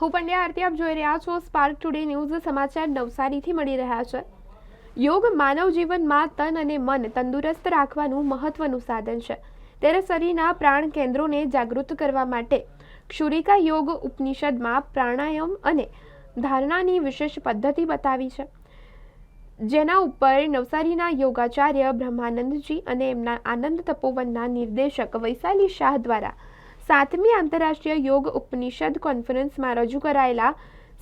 હું પંડ્યા આરતી આપ જોઈ રહ્યા છો સ્પાર્ક ટુડે ન્યૂઝ સમાચાર નવસારીથી મળી રહ્યા છે. યોગ માનવ જીવનમાં તન અને મન તંદુરસ્ત રાખવાનું મહત્વનું સાધન છે. ત્યારે શરીરના પ્રાણ કેન્દ્રોને જાગૃત કરવા માટે ક્ષુરિકા યોગ ઉપનિષદમાં પ્રાણાયામ અને ધારણાની વિશેષ પદ્ધતિ બતાવી છે. જેના ઉપર નવસારીના યોગાચાર્ય બ્રહ્માનંદજી અને એમના આનંદ તપોવનના નિર્દેશક વૈશાલી શાહ દ્વારા સાતમી આંતરરાષ્ટ્રીય યોગ ઉપનિષદ કોન્ફરન્સમાં રજૂ કરાયેલા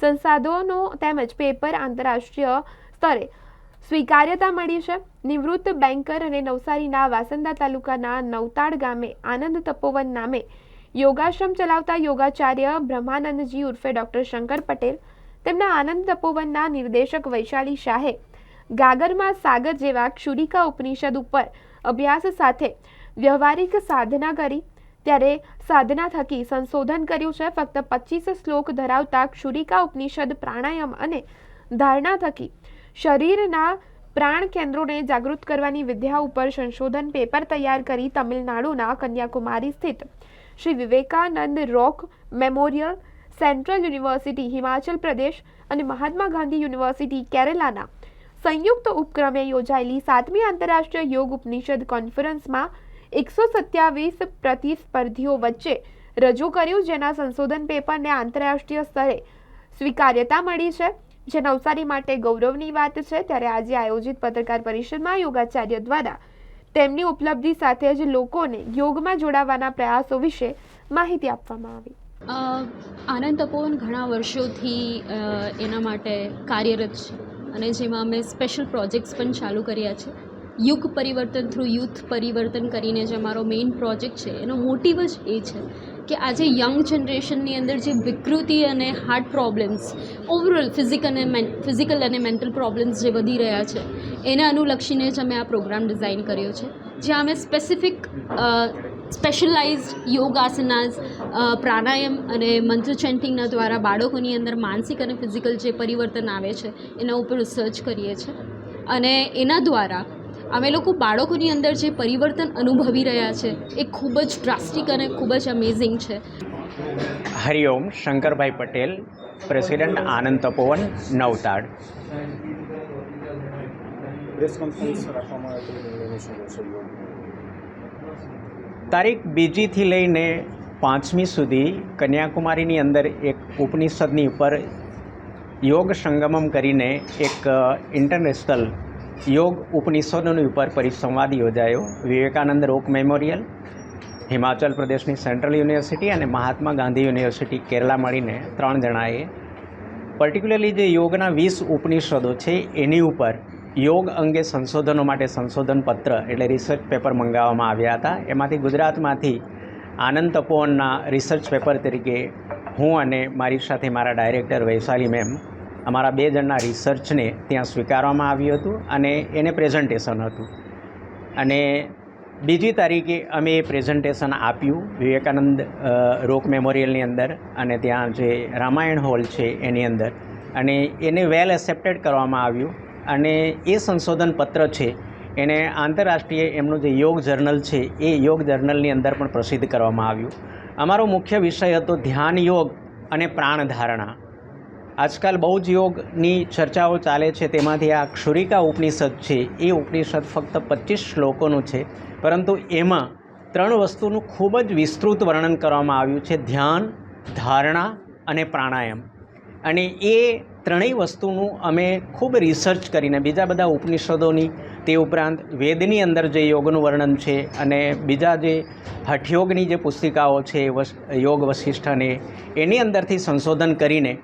સંસાધનો તેમજ પેપર આંતરરાષ્ટ્રીય સ્તરે સ્વીકાર્યતા મળી છે. નિવૃત્ત બેન્કર અને નવસારીના વાસંદા તાલુકાના નવતાડ ગામે આનંદ તપોવન નામે યોગાશ્રમ ચલાવતા યોગાચાર્ય બ્રહ્માનંદજી ઉર્ફે ડૉક્ટર શંકર પટેલ, તેમના આનંદ તપોવનના નિર્દેશક વૈશાલી શાહે ગાગરમાં સાગર જેવા ક્ષુરિકા ઉપનિષદ ઉપર અભ્યાસ સાથે વ્યવહારિક સાધના કરી ત્યારે સાધના થકી સંશોધન કર્યું છે. ફક્ત પચીસ શ્લોક ધરાવતા ક્ષુરિકા ઉપનિષદ પ્રાણાયામ અને ધારણા થકી શરીરના પ્રાણ કેન્દ્રોને જાગૃત કરવાની વિદ્યા ઉપર સંશોધન પેપર તૈયાર કરી તમિલનાડુના કન્યાકુમારી સ્થિત Shri Vivekananda rock memorial central university, Himachal Pradesh અને મહાત્મા ગાંધી યુનિવર્સિટી, કેરલાના સંયુક્ત ઉપક્રમે યોજાયેલી સાતમી આંતરરાષ્ટ્રીય યોગ ઉપનિષદ કોન્ફરન્સમાં એકસો સત્યાવીસ પ્રતિસ્પર્ધીઓ વચ્ચે રજૂ કર્યું જેના સંશોધન પેપરને આંતરરાષ્ટ્રીય સ્તરે સ્વીકાર્યતા મળી છે, જે નવસારી માટે ગૌરવની વાત છે. ત્યારે આજે આયોજિત પત્રકાર પરિષદમાં યોગાચાર્ય દ્વારા તેમની ઉપલબ્ધિ સાથે જ લોકોને યોગમાં જોડાવાના પ્રયાસો વિશે માહિતી આપવામાં આવી. આનંદ તપોવન ઘણા વર્ષોથી એના માટે કાર્યરત છે અને જેમાં અમે સ્પેશિયલ પ્રોજેક્ટ્સ પણ ચાલુ કર્યા છે. યુગ પરિવર્તન થ્રુ યુથ પરિવર્તન કરીને જે અમારો મેઇન પ્રોજેક્ટ છે, એનો મોટિવ જ એ છે કે આજે યંગ જનરેશનની અંદર જે વિકૃતિ અને હાર્ટ પ્રોબ્લેમ્સ ઓવરઓલ ફિઝિકલ અને ફિઝિકલ અને મેન્ટલ પ્રોબ્લેમ્સ જે વધી રહ્યા છે, એને અનુલક્ષીને જ અમે આ પ્રોગ્રામ ડિઝાઇન કર્યો છે. જ્યાં અમે સ્પેસિફિક સ્પેશિયલાઇઝ્ડ યોગ આસનાસ પ્રાણાયામ અને મંત્ર ચેન્ટિંગના દ્વારા બાળકોની અંદર માનસિક અને ફિઝિકલ જે પરિવર્તન આવે છે, એના ઉપર રિસર્ચ કરીએ છીએ. અને એના દ્વારા અમે લોકો બાળકોની અંદર જે પરિવર્તન અનુભવી રહ્યા છે એ ખૂબ જ ડ્રાસ્ટિક અને ખૂબ જ અમેઝિંગ છે. હરિઓમ શંકરભાઈ પટેલ પ્રેસિડેન્ટ આનંદ તપોવન નવતાડ. તારીખ બીજીથી લઈને પાંચમી સુધી કન્યાકુમારીની અંદર એક ઉપનિષદની ઉપર યોગ સંગમમ કરીને એક ઇન્ટરનેશનલ યોગ ઉપનિષદોની ઉપર પરિસંવાદ યોજાયો. વિવેકાનંદ રોક મેમોરિયલ, હિમાચલ પ્રદેશની સેન્ટ્રલ યુનિવર્સિટી અને મહાત્મા ગાંધી યુનિવર્સિટી કેરલા મળીને ત્રણ જણાએ. પર્ટિક્યુલરલી જે યોગના વીસ ઉપનિષદો છે, એની ઉપર યોગ અંગે સંશોધનો માટે સંશોધન પત્ર એટલે રિસર્ચ પેપર મંગાવવામાં આવ્યા હતા. એમાંથી ગુજરાતમાંથી આનંદ તપોવનના રિસર્ચ પેપર તરીકે હું અને મારી સાથે મારા ડાયરેક્ટર વૈશાલી મેમ અમારા બે જણના રિસર્ચને ત્યાં સ્વીકારવામાં આવ્યું હતું અને એને પ્રેઝન્ટેશન હતું. અને બીજી તારીખે અમે એ પ્રેઝન્ટેશન આપ્યું વિવેકાનંદ રોક મેમોરિયલની અંદર અને ત્યાં જે રામાયણ હોલ છે એની અંદર. અને એને વેલ એક્સેપ્ટેડ કરવામાં આવ્યું. અને એ સંશોધન પત્ર છે, એને આંતરરાષ્ટ્રીય એમનું જે યોગ જર્નલ છે, એ યોગ જર્નલની અંદર પણ પ્રસિદ્ધ કરવામાં આવ્યું. અમારો મુખ્ય વિષય હતો ધ્યાન યોગ અને પ્રાણ ધારણા. આજકાલ બહુ જ યોગની ચર્ચાઓ ચાલે છે. તેમાંથી આ ક્ષુરિકા ઉપનિષદ છે, એ ઉપનિષદ ફક્ત પચીસ શ્લોકોનું છે, પરંતુ એમાં ત્રણ વસ્તુનું ખૂબ જ વિસ્તૃત વર્ણન કરવામાં આવ્યું છે, ધ્યાન, ધારણા અને પ્રાણાયામ. અને એ ત્રણેય વસ્તુનું અમે ખૂબ રિસર્ચ કરીને, બીજા બધા ઉપનિષદોની, તે ઉપરાંત વેદની અંદર જે યોગનું વર્ણન છે અને બીજા જે હઠયોગની જે પુસ્તિકાઓ છે યોગ વશિષ્ઠ એની અંદરથી સંશોધન કરીને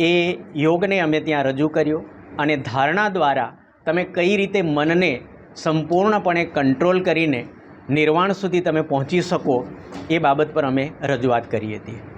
એ યોગને અમે ત્યાં રજૂ કર્યો અને ધારણા દ્વારા તમે કઈ રીતે મનને સંપૂર્ણપણે કંટ્રોલ કરીને નિર્વાણ સુધી તમે પહોંચી શકો એ બાબત પર અમે રજૂઆત કરી હતી.